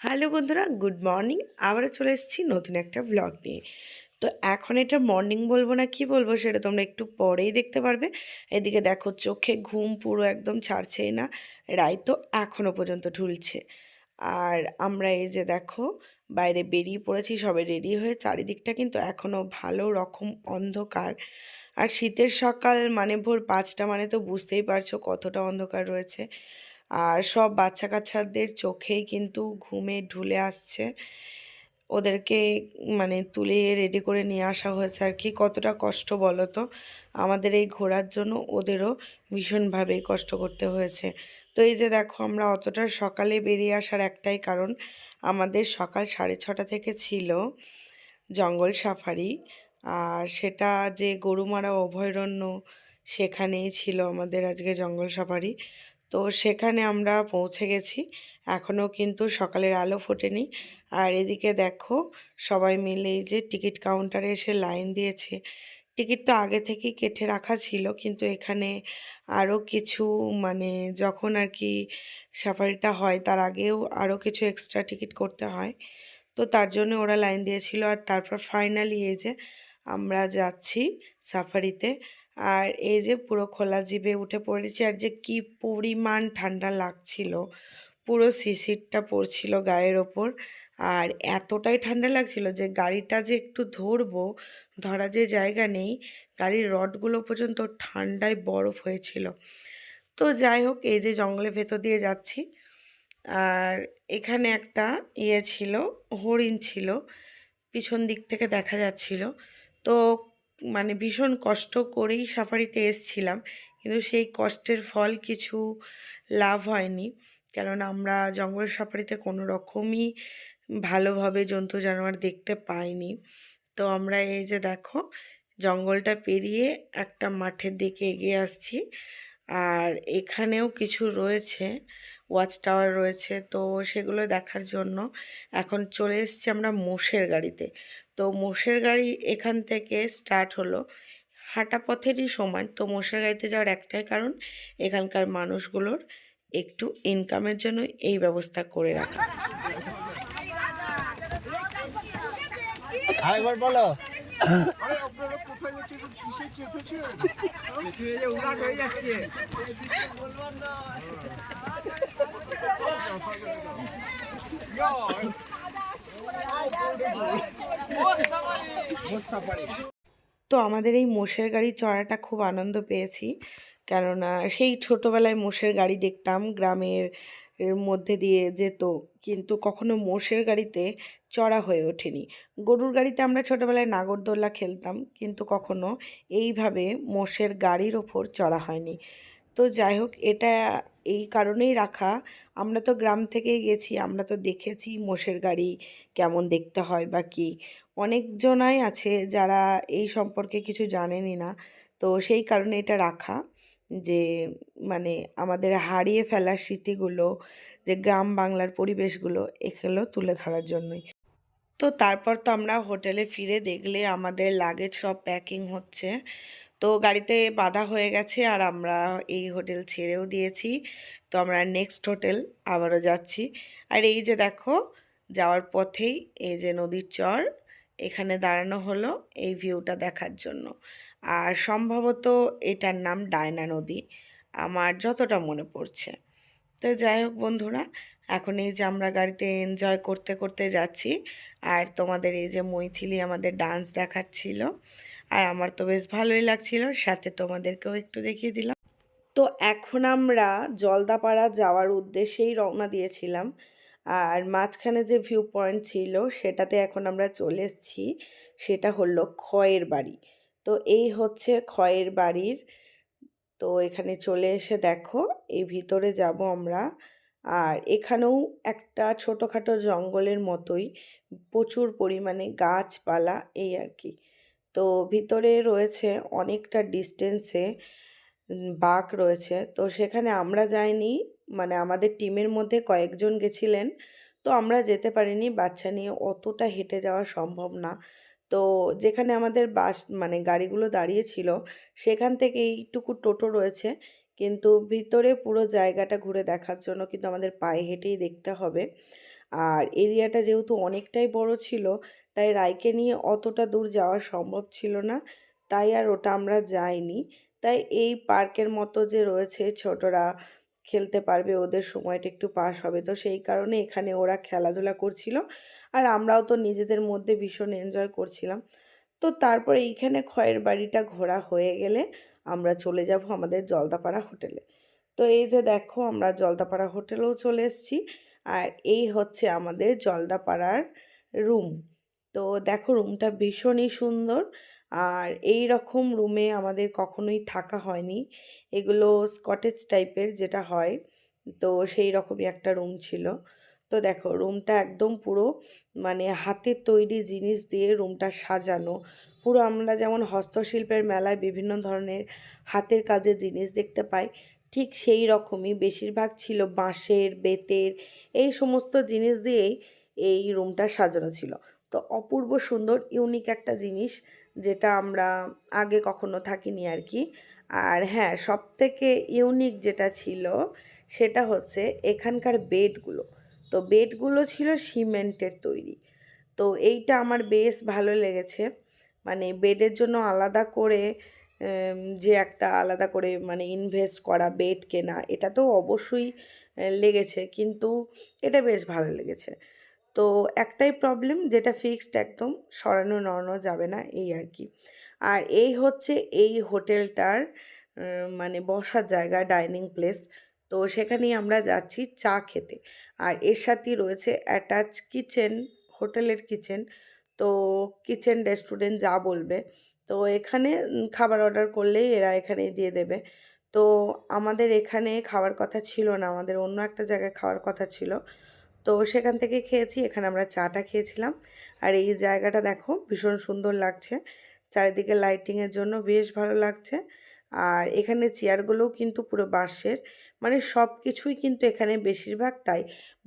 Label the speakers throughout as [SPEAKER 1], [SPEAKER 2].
[SPEAKER 1] Hello বন্ধুরা, good morning. আবারও চলে এসেছি নতুন একটা ব্লগ নিয়ে। তো এখন এটা মর্নিং বলব না কি বলব সেটা তোমরা একটু পরেই দেখতে পারবে। এদিকে দেখো চোখে ঘুম পুরো একদম ছাড়ছেই না রায় তো এখনও পর্যন্ত ঢুলছে। আর আমরা এই যে দেখো, বাইরে বেরিয়ে পড়েছি, সবাই রেডি হয়ে চারিদিকটা কিন্তু এখনও ভালো রকম অন্ধকার। আর শীতের সকাল মানে ভোর পাঁচটা মানে তো বুঝতেই পারছ কতটা অন্ধকার রয়েছে। আর সব বাচ্চা কাচ্চাদের চোখেই কিন্তু ঘুমে ঢুলে আসছে। ওদেরকে মানে তুলে রেডি করে নিয়ে আসা হয়েছে আর কি। কতটা কষ্ট বলো তো আমাদের এই ঘোরার জন্য ওদেরও ভীষণভাবেই কষ্ট করতে হয়েছে। তো এই যে দেখো, আমরা অতটা সকালে বেরিয়ে আসার একটাই কারণ, আমাদের সকাল সাড়ে ছটা থেকে ছিল জঙ্গল সাফারি। আর সেটা যে গরুমারা অভয়ারণ্য, সেখানেই ছিল আমাদের আজকে জঙ্গল সাফারি। তো সেখানে আমরা পৌঁছে গেছি। এখনও কিন্তু সকালের আলো ফোটেনি। আর এদিকে দেখো, সবাই মিলে এই যে টিকিট কাউন্টারে এসে লাইন দিয়েছে। টিকিট তো আগে থেকেই কেটে রাখা ছিল, কিন্তু এখানে আরও কিছু মানে যখন আর কি সাফারিটা হয়, তার আগেও আরও কিছু এক্সট্রা টিকিট করতে হয়। তো তার জন্য ওরা লাইন দিয়েছিল। আর তারপর ফাইনালি এই যে আমরা যাচ্ছি সাফারিতে। আর এই যে পুরো খোলা জিভে উঠে পড়েছি আর যে কি পরিমাণ ঠান্ডা লাগছিল, পুরো শিশিরটা পড়ছিল গায়ের ওপর। আর এতটাই ঠান্ডা লাগছিল যে গাড়িটা যে একটু ধরবো ধরা যে জায়গা নেই, গাড়ির রডগুলো পর্যন্ত ঠান্ডায় বরফ হয়েছিল। তো যাই হোক, এই যে জঙ্গলের ভেতর দিয়ে যাচ্ছি। আর এখানে একটা ইয়ে ছিল, হরিণ ছিল, পিছন দিক থেকে দেখা যাচ্ছিল। তো মানে ভীষণ কষ্ট করেই সাফারিতে এসছিলাম। কিন্তু সেই কষ্টের ফল কিছু লাভ হয়নি। কেননা আমরা জঙ্গল সাফারিতে কোনো রকমই ভালোভাবে জন্তু জানোয়ার দেখতে পাইনি। তো আমরা এই যে দেখো, জঙ্গলটা পেরিয়ে একটা মাঠের দিকে এগিয়ে আসছি। আর এখানেও কিছু রয়েছে। ওয়াচ টাওয়ার রয়েছে। তো সেগুলো দেখার জন্য এখন চলে এসছি আমরা মোষের গাড়িতে। তো মোষের গাড়ি এখান থেকে স্টার্ট হলো। হাঁটা পথেরই সময়। তো মোষের গাড়িতে যাওয়ার একটাই কারণ এখানকার মানুষগুলোর একটু ইনকামের জন্য এই ব্যবস্থা করে রাখা।
[SPEAKER 2] আরেকবার বলো।
[SPEAKER 3] কিসে
[SPEAKER 2] হয়ে
[SPEAKER 1] তো আমাদের এই মোষের গাড়ি চড়াটা খুব আনন্দ পেয়েছি। কেননা সেই ছোটোবেলায় মোষের গাড়ি দেখতাম, গ্রামের মধ্যে দিয়ে যেত, কিন্তু কখনো মোষের গাড়িতে চড়া হয়ে ওঠেনি। গরুর গাড়িতে আমরা ছোটোবেলায় নাগরদোল্লা খেলতাম, কিন্তু কখনো এইভাবে মোষের গাড়ির ওপর চড়া হয়নি। তো যাই হোক, এটা এই কারণেই রাখা। আমরা তো গ্রাম থেকেই গেছি, আমরা তো দেখেছি মোষের গাড়ি কেমন দেখতে হয় বা কী। অনেকজনাই আছে যারা এই সম্পর্কে কিছু জানেনই না। তো সেই কারণে এটা রাখা যে মানে আমাদের হারিয়ে ফেলার স্মৃতিগুলো, যে গ্রাম বাংলার পরিবেশগুলো, এগুলো তুলে ধরার জন্যই। তো তারপর তো আমরা হোটেলে ফিরে দেখলে আমাদের লাগেজ সব প্যাকিং হচ্ছে। তো গাড়িতে বাধা হয়ে গেছে আর আমরা এই হোটেল ছেড়েও দিয়েছি। তো আমরা নেক্সট হোটেল আবারও যাচ্ছি। আর এই যে দেখো, যাওয়ার পথেই এই যে নদীর চর, এখানে দাঁড়ানো হলো এই ভিউটা দেখার জন্য। আর সম্ভবত এটার নাম ডায়না নদী, আমার যতটা মনে পড়ছে। তো যাই হোক বন্ধুরা, এখন এই যে আমরা গাড়িতে এনজয় করতে করতে যাচ্ছি। আর তোমাদের এই যে মৈথিলি আমাদের ডান্স দেখাচ্ছিল আর আমার তো বেশ ভালোই লাগছিল, সাথে তোমাদেরকেও একটু দেখিয়ে দিলাম। তো এখন আমরা জলদাপাড়া যাওয়ার উদ্দেশ্যেই রওনা দিয়েছিলাম। আর মাঝখানে যে ভিউ পয়েন্ট ছিল, সেটাতে এখন আমরা চলে এসেছি, সেটা হলো খয়ের বাড়ি। তো এই হচ্ছে খয়ের বাড়ির, তো এখানে চলে এসে দেখো, এই ভিতরে যাব আমরা। আর এখানেও একটা ছোটোখাটো জঙ্গলের মতোই প্রচুর পরিমাণে গাছপালা, এই আর কি। তো ভিতরে রয়েছে অনেকটা ডিস্টেন্সে বাঘ রয়েছে। তো সেখানে আমরা যাইনি মানে আমাদের টিমের মধ্যে কয়েকজন গেছিলেন, তো আমরা যেতে পারিনি, বাচ্চা নিয়ে অতটা হেঁটে যাওয়া সম্ভব না। তো যেখানে আমাদের বাস মানে গাড়িগুলো দাঁড়িয়েছিল, সেখান থেকে এইটুকু টোটো রয়েছে, কিন্তু ভিতরে পুরো জায়গাটা ঘুরে দেখার জন্য কিন্তু আমাদের পায়ে হেঁটেই দেখতে হবে। আর এরিয়াটা যেহেতু অনেকটাই বড় ছিল তাই রায়কে নিয়ে অতটা দূর যাওয়া সম্ভব ছিল না, তাই আর ওটা আমরা যাইনি। তাই এই পার্কের মতো যে রয়েছে ছোটরা খেলতে পারবে, ওদের সময়টা একটু পাস হবে। তো সেই কারণে এখানে ওরা খেলাধুলা করছিল আর আমরাও তো নিজেদের মধ্যে ভীষণ এনজয় করছিলাম। তো তারপর এইখানে খয়ের বাড়িটা ঘোরা হয়ে গেলে আমরা চলে যাব আমাদের জলদাপাড়া হোটেলে। তো এই যে দেখো আমরা জলদাপাড়া হোটেলেও চলে এসেছি আর এই হচ্ছে আমাদের জলদাপাড়ার রুম তো দেখো রুমটা ভীষণই সুন্দর। আর এই রকম রুমে আমাদের কখনোই থাকা হয়নি। এগুলো স্কটেজ টাইপের যেটা হয়, তো সেই রকমই একটা রুম ছিল। তো দেখো রুমটা একদম পুরো মানে হাতের তৈরি জিনিস দিয়ে রুমটা সাজানো। পুরো আমরা যেমন হস্তশিল্পের মেলায় বিভিন্ন ধরনের হাতের কাজের জিনিস দেখতে পাই, ঠিক সেই রকমই। বেশিরভাগ ছিল বাঁশের, বেতের, এই সমস্ত জিনিস দিয়েই এই রুমটা সাজানো ছিল। তো অপূর্ব সুন্দর ইউনিক একটা জিনিস যেটা আমরা আগে কখনো থাকিনি আর কি। আর হ্যাঁ সব থেকে ইউনিক যেটা ছিল সেটা হচ্ছে এখানকার বেডগুলো। তো বেডগুলো ছিল সিমেন্টের তৈরি। তো এইটা আমার বেশ ভালো লেগেছে। মানে বেডের জন্য আলাদা করে যে একটা আলাদা করে মানে ইনভেস্ট করা বেড কেনা, এটা তো অবশ্যই লেগেছে। কিন্তু এটা বেশ ভালো লেগেছে। তো একটাই প্রবলেম যেটা ফিক্সড একদম সরানো নড়ানো যাবে না, এই আর কি। আর এই হচ্ছে এই হোটেলটার মানে বসার জায়গা ডাইনিং প্লেস তো সেখানেই আমরা যাচ্ছি চা খেতে। আর এর সাথেই রয়েছে অ্যাটাচ কিচেন হোটেলের কিচেন তো কিচেন রেস্টুরেন্ট যা বলবে। তো এখানে খাবার অর্ডার করলেই এরা এখানে দিয়ে দেবে। তো আমাদের এখানে খাওয়ার কথা ছিল না, আমাদের অন্য একটা জায়গায় খাওয়ার কথা ছিল। তো সেখান থেকে খেয়েছি, এখানে আমরা চাটা খেয়েছিলাম। আর এই জায়গাটা দেখো, ভীষণ সুন্দর লাগছে। চারিদিকে লাইটিংয়ের জন্য বেশ ভালো লাগছে। আর এখানে চেয়ারগুলোও কিন্তু পুরো বাঁশের মানে সব কিছুই কিন্তু এখানে বেশিরভাগটাই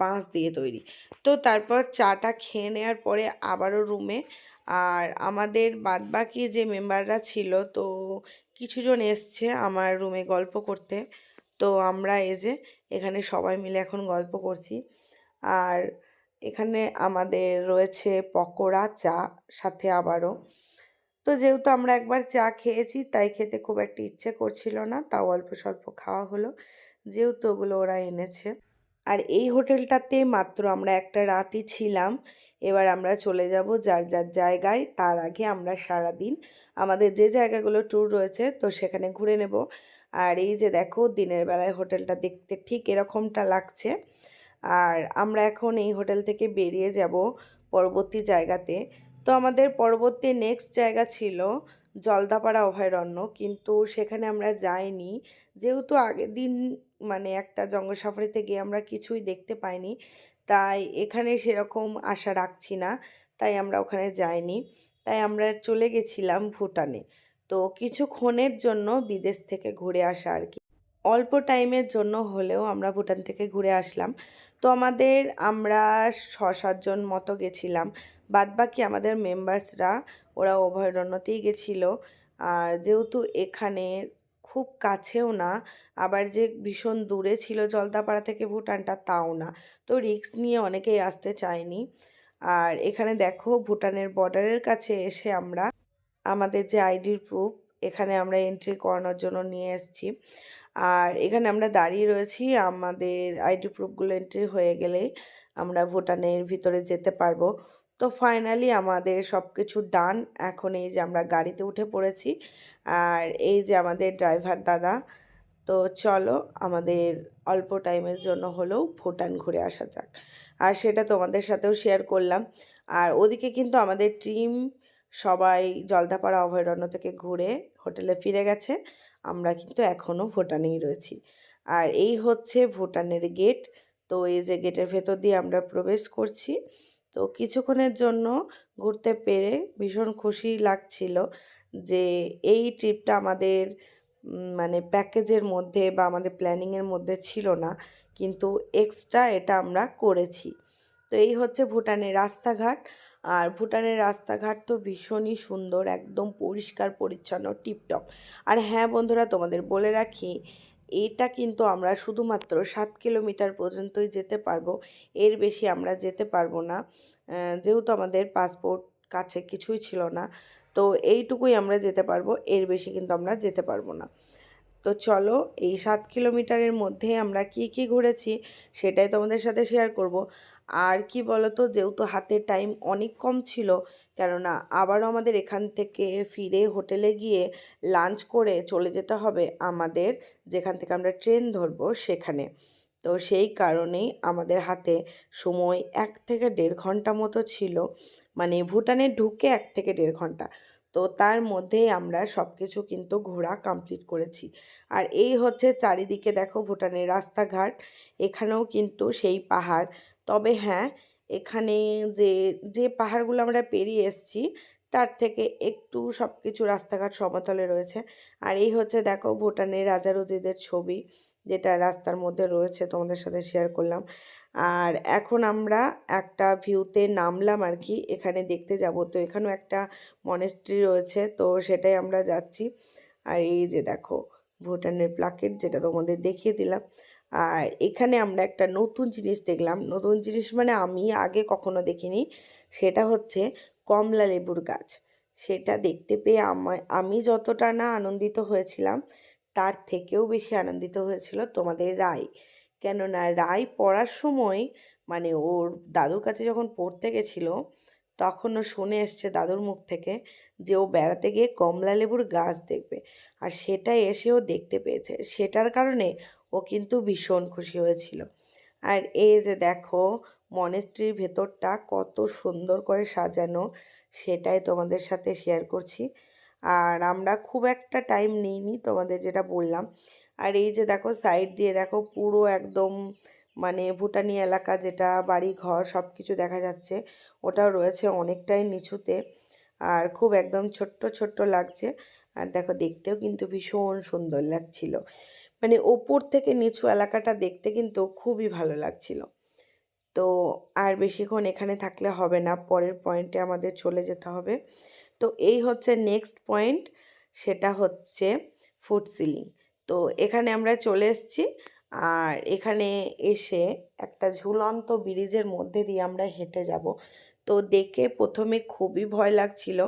[SPEAKER 1] বাঁশ দিয়ে তৈরি। তো তারপর চাটা খেয়ে নেওয়ার পরে আবারও রুমে আর আমাদের বাদবাকি যে মেম্বাররা ছিল, তো কিছুজন এসছে আমার রুমে গল্প করতে। তো আমরা এই যে, এখানে সবাই মিলে এখন গল্প করছি। আর এখানে আমাদের রয়েছে পকোড়া, চা, সাথে আবারও। তো যেহেতু আমরা একবার চা খেয়েছি, তাই খেতে খুব একটা ইচ্ছে করছিল না, তাও অল্প স্বল্প খাওয়া হলো। যেহেতু ওগুলো ওরা এনেছে। আর এই হোটেলটাতে মাত্র আমরা একটা রাতই ছিলাম। এবার আমরা চলে যাব যার যার জায়গায়, তার আগে আমরা সারা দিন আমাদের যে জায়গাগুলো ট্যুর রয়েছে, তো সেখানে ঘুরে নেব। আর এই যে দেখো, দিনের বেলায় হোটেলটা দেখতে ঠিক এরকমটা লাগছে। আর আমরা এখন এই হোটেল থেকে বেরিয়ে যাব পরবর্তী জায়গাতে। তো আমাদের পরবর্তী নেক্সট জায়গা ছিল জলদাপাড়া অভয়ারণ্য, কিন্তু সেখানে আমরা যাইনি। যেহেতু আগের দিন মানে একটা জঙ্গল সাফারিতে গিয়ে আমরা কিছুই দেখতে পাইনি, তাই এখানে সেরকম আশা রাখছি না, তাই আমরা ওখানে যাইনি। তাই আমরা চলে গেছিলাম ভুটানে। তো কিছুক্ষণের জন্য বিদেশ থেকে ঘুরে আসা আর কি। অল্প টাইমের জন্য হলেও আমরা ভুটান থেকে ঘুরে আসলাম। তো আমাদের আমরা ছ সাতজন মতো গেছিলাম। বাদবাকি আমাদের মেম্বার্সরা ওরা অভয়ারণ্যতেই গেছিল। আর যেহেতু এখানে খুব কাছেও না, আবার যে ভীষণ দূরে ছিল জলদাপাড়া থেকে ভুটানটা তাও না। তো রিস্ক নিয়ে অনেকেই আসতে চায়নি। আর এখানে দেখো ভুটানের বর্ডারের কাছে এসে আমরা, আমাদের যে আইডির প্রুফ এখানে আমরা এন্ট্রি করানোর জন্য নিয়ে এসেছি। আর এখানে আমরা দাঁড়িয়ে রয়েছি। আমাদের আইডি প্রুফগুলো এন্ট্রি হয়ে গেলে আমরা ভুটানের ভিতরে যেতে পারব। তো ফাইনালি আমাদের সব কিছু ডান এখন এই যে আমরা গাড়িতে উঠে পড়েছি। আর এই যে আমাদের ড্রাইভার দাদা। তো চলো আমাদের অল্প টাইমের জন্য হলেও ভুটান ঘুরে আসা যাক। আর সেটা তোমাদের সাথেও শেয়ার করলাম। আর ওদিকে কিন্তু আমাদের টিম সবাই জলদাপাড়া অভয়ারণ্য থেকে ঘুরে হোটেলে ফিরে গেছে। আমরা কিন্তু এখনও ভুটানেই রয়েছি। আর এই হচ্ছে ভুটানের গেট তো এই যে গেটের ভেতর দিয়ে আমরা প্রবেশ করছি। তো কিছুক্ষণের জন্য ঘুরতে পেরে ভীষণ খুশি লাগছিল যে এই ট্রিপটা আমাদের মানে প্যাকেজের মধ্যে বা আমাদের প্ল্যানিংয়ের মধ্যে ছিল না, কিন্তু এক্সট্রা এটা আমরা করেছি। তো এই হচ্ছে ভুটানের রাস্তাঘাট। আর ভুটানের রাস্তাঘাট তো ভীষণই সুন্দর, একদম পরিষ্কার, পরিচ্ছন্ন, টিপটপ। আর হ্যাঁ বন্ধুরা, তোমাদের বলে রাখি, এটা কিন্তু আমরা শুধুমাত্র সাত কিলোমিটার পর্যন্তই যেতে পারব, এর বেশি আমরা যেতে পারব না। যেহেতু আমাদের পাসপোর্ট কাছে কিছুই ছিল না, তো এইটুকুই আমরা যেতে পারব, এর বেশি কিন্তু আমরা যেতে পারব না। তো চলো এই সাত কিলোমিটারের মধ্যে আমরা কি কি ঘুরেছি সেটাই তোমাদের সাথে শেয়ার করব। আর কি বলতো, যেহেতু হাতে টাইম অনেক কম ছিল, কেননা আবারও আমাদের এখান থেকে ফিরে হোটেলে গিয়ে লাঞ্চ করে চলে যেতে হবে আমাদের, যেখান থেকে আমরা ট্রেন ধরবো সেখানে। তো সেই কারণেই আমাদের হাতে সময় এক থেকে দেড় ঘণ্টা মতো ছিল। মানে ভুটানে ঢুকে এক থেকে দেড় ঘণ্টা। তো তার মধ্যেই আমরা সব কিছু কিন্তু ঘোরা কমপ্লিট করেছি। আর এই হচ্ছে চারিদিকে দেখো ভুটানের রাস্তাঘাট, এখানেও কিন্তু সেই পাহাড়। তবে হ্যাঁ এখানে যে যে পাহাড়গুলো আমরা পেরিয়ে এসেছি, তার থেকে একটু সব কিছু রাস্তাঘাট সমতলে রয়েছে। আর এই হচ্ছে দেখো ভুটানের রাজারুজিদের ছবি, যেটা রাস্তার মধ্যে রয়েছে, তোমাদের সাথে শেয়ার করলাম। আর এখন আমরা একটা ভিউতে নামলাম আর কি এখানে দেখতে যাব। তো এখানেও একটা মনেস্ট্রি রয়েছে, তো সেটাই আমরা যাচ্ছি। আর এই যে দেখো, ভুটানের প্লাকেট যেটা তোমাদের দেখিয়ে দিলাম। আর এখানে আমরা একটা নতুন জিনিস দেখলাম। নতুন জিনিস মানে আমি আগে কখনো দেখিনি। সেটা হচ্ছে কমলা লেবুর গাছ। সেটা দেখতে পেয়ে আমি যতটা না আনন্দিত হয়েছিলাম, তার থেকেও বেশি আনন্দিত হয়েছিল তোমাদের রায়। কেননা রায় পড়ার সময় মানে ওর দাদুর কাছে যখন পড়তে গেছিল তখন ও শুনে এসছে দাদুর মুখ থেকে যে ও বেড়াতে গিয়ে কমলা লেবুর গাছ দেখবে। আর সেটা এসেও দেখতে পেয়েছে। সেটার কারণে ও কিন্তু ভীষণ খুশি হয়েছিল। আর এই যে দেখো মনেস্ট্রির ভেতরটা কত সুন্দর করে সাজানো, সেটাই তোমাদের সাথে শেয়ার করছি। আর আমরা খুব একটা টাইম নিইনি তোমাদের যেটা বললাম। আর এই যে দেখো সাইড দিয়ে দেখো পুরো একদম মানে ভুটানি এলাকা যেটা বাড়ি ঘর সব কিছু দেখা যাচ্ছে, ওটাও রয়েছে অনেকটাই নিচুতে আর খুব একদম ছোট্ট ছোট্ট লাগছে। আর দেখো দেখতেও কিন্তু ভীষণ সুন্দর লাগছিল। মানে ওপর থেকে নিচু এলাকাটা দেখতে কিন্তু খুবই ভালো লাগছিল। তো আর বেশিক্ষণ এখানে থাকলে হবে না, পরের পয়েন্টে আমাদের চলে যেতে হবে। তো এই হচ্ছে নেক্সট পয়েন্ট সেটা হচ্ছে ফুড সিলিং তো এখানে আমরা চলে এসেছি। আর এখানে এসে একটা ঝুলন্ত ব্রিজের মধ্যে দিয়ে আমরা হেঁটে যাব। তো দেখে প্রথমে খুবই ভয় লাগছিল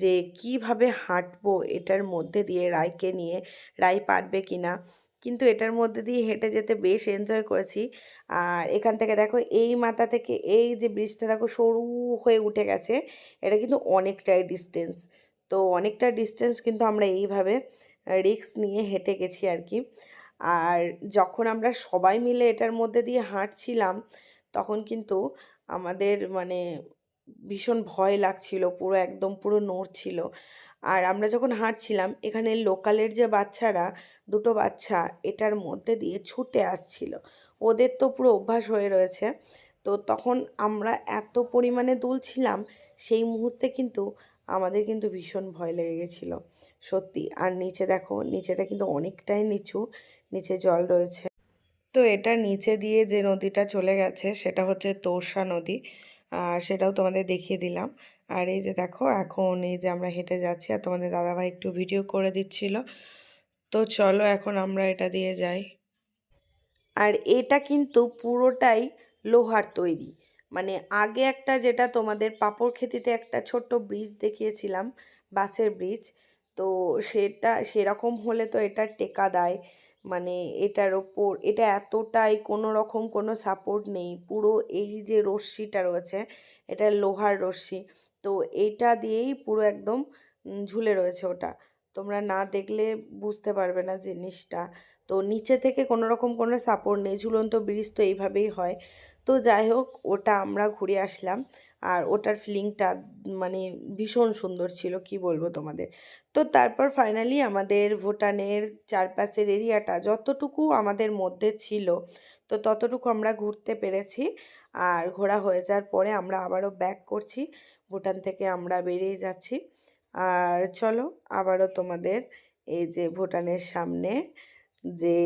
[SPEAKER 1] যে কীভাবে হাঁটবো এটার মধ্যে দিয়ে রায়কে নিয়ে, রায় পারবে কি না? কিন্তু এটার মধ্যে দিয়ে হেঁটে যেতে বেশ এনজয় করেছি। আর এখান থেকে দেখো এই মাথা থেকে এই যে ব্রিজটা দেখো সরু হয়ে উঠে গেছে, এটা কিন্তু অনেকটাই ডিস্টেন্স তো অনেকটা ডিস্টেন্স কিন্তু আমরা এইভাবে রিক্স নিয়ে হেঁটে গেছি আর কি। আর যখন আমরা সবাই মিলে এটার মধ্যে দিয়ে হাঁটছিলাম, তখন কিন্তু আমাদের মানে ভীষণ ভয় লাগছিল, পুরো একদম পুরো নড়ছিল। আর আমরা যখন হাঁটছিলাম, এখানে লোকালের যে বাচ্চারা, দুটো বাচ্চা এটার মধ্যে দিয়ে ছুটে আসছিল। ওদের তো পুরো অভ্যাস হয়ে রয়েছে। তো তখন আমরা এত পরিমাণে দুলছিলাম, সেই মুহূর্তে কিন্তু আমাদের কিন্তু ভীষণ ভয় লেগে গেছিল। সত্যি। আর নিচে দেখো, নিচেটা কিন্তু অনেকটাই নিচু, নিচে জল রয়েছে। তো এটা নিচে দিয়ে যে নদীটা চলে গেছে, সেটা হচ্ছে তোরসা নদী। আর সেটাও তোমাদের দেখিয়ে দিলাম। আর এই যে দেখো, এখন এই যে আমরা হেঁটে যাচ্ছি, আর তোমাদের দাদাভাই একটু ভিডিও করে দিচ্ছিল। তো চলো এখন আমরা এটা দিয়ে যাই। আর এটা কিন্তু পুরোটাই লোহার তৈরি। মানে আগে একটা যেটা তোমাদের পাপড় খেতিতে একটা ছোট্ট ব্রিজ দেখিয়েছিলাম বাসের ব্রিজ। তো সেটা, সেরকম হলে তো এটা টেকা দেয়। মানে এটার ওপর, এটা এতটাই কোনো রকম কোনো সাপোর্ট নেই। পুরো এই যে রশ্মিটা রয়েছে, এটা লোহার রশ্মি। তো এটা দিয়েই পুরো একদম ঝুলে রয়েছে ওটা। তোমরা না দেখলে বুঝতে পারবে না জিনিসটা। তো নিচে থেকে কোনো রকম কোনো সাপোর্ট নেই। ঝুলন্ত ব্রিজ তো এইভাবেই হয়। তো যাই হোক, ওটা আমরা ঘুরে আসলাম। আর ওটার ফিলিংটা মানে ভীষণ সুন্দর ছিল, কি বলব তোমাদের। তো তারপর ফাইনালি আমাদের ভুটানের চারপাশের এরিয়াটা যতটুকু আমাদের মধ্যে ছিল, তো ততটুকু আমরা ঘুরতে পেরেছি। আর ঘোরা হয়ে যাওয়ার পরে আমরা আবারও ব্যাক করছি, ভুটান থেকে আমরা বেরিয়ে যাচ্ছি। আর চলো আবারও তোমাদের এই যে ভুটানের সামনে যে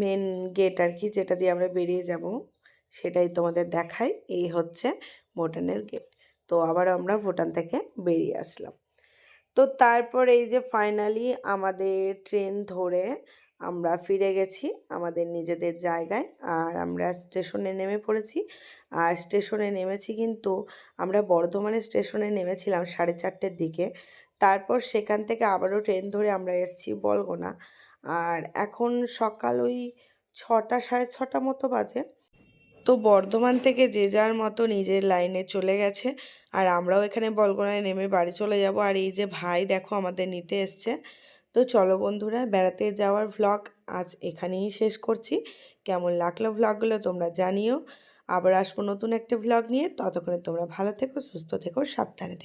[SPEAKER 1] মেন গেট আর কি, যেটা দিয়ে আমরা বেরিয়ে যাব, সেটাই তোমাদের দেখাই। এই হচ্ছে ভুটানের গেট তো আবার আমরা ভুটান থেকে বেরিয়ে আসলাম। তো তারপর এই যে ফাইনালি আমাদের ট্রেন ধরে আমরা ফিরে গেছি আমাদের নিজেদের জায়গায়। আর আমরা স্টেশনে নেমে পড়েছি। আর স্টেশনে নেমেছি কিন্তু আমরা বর্ধমানে স্টেশনে নেমেছিলাম সাড়ে চারটের দিকে। তারপর সেখান থেকে আবারও ট্রেন ধরে আমরা এসেছি বলগোনা। আর এখন সকাল ওই ছটা, সাড়ে ছটা মতো বাজে। তো বর্ধমান থেকে যে যার মতো নিজের লাইনে চলে গেছে। আর আমরাও এখানে বলগোনায় নেমে বাড়ি চলে যাব। আর এই যে ভাই দেখো আমাদের নিতে এসছে। তো চলো বন্ধুরা, বেড়াতে যাওয়ার ভ্লগ আজ এখানেই শেষ করছি। কেমন লাগল ভ্লগগুলো তোমরা জানিও। আবার আসব নতুন একটা ভ্লগ নিয়ে। ততক্ষণে তোমরা ভালো থেকো, সুস্থ থেকো, সাবধানে থেকো।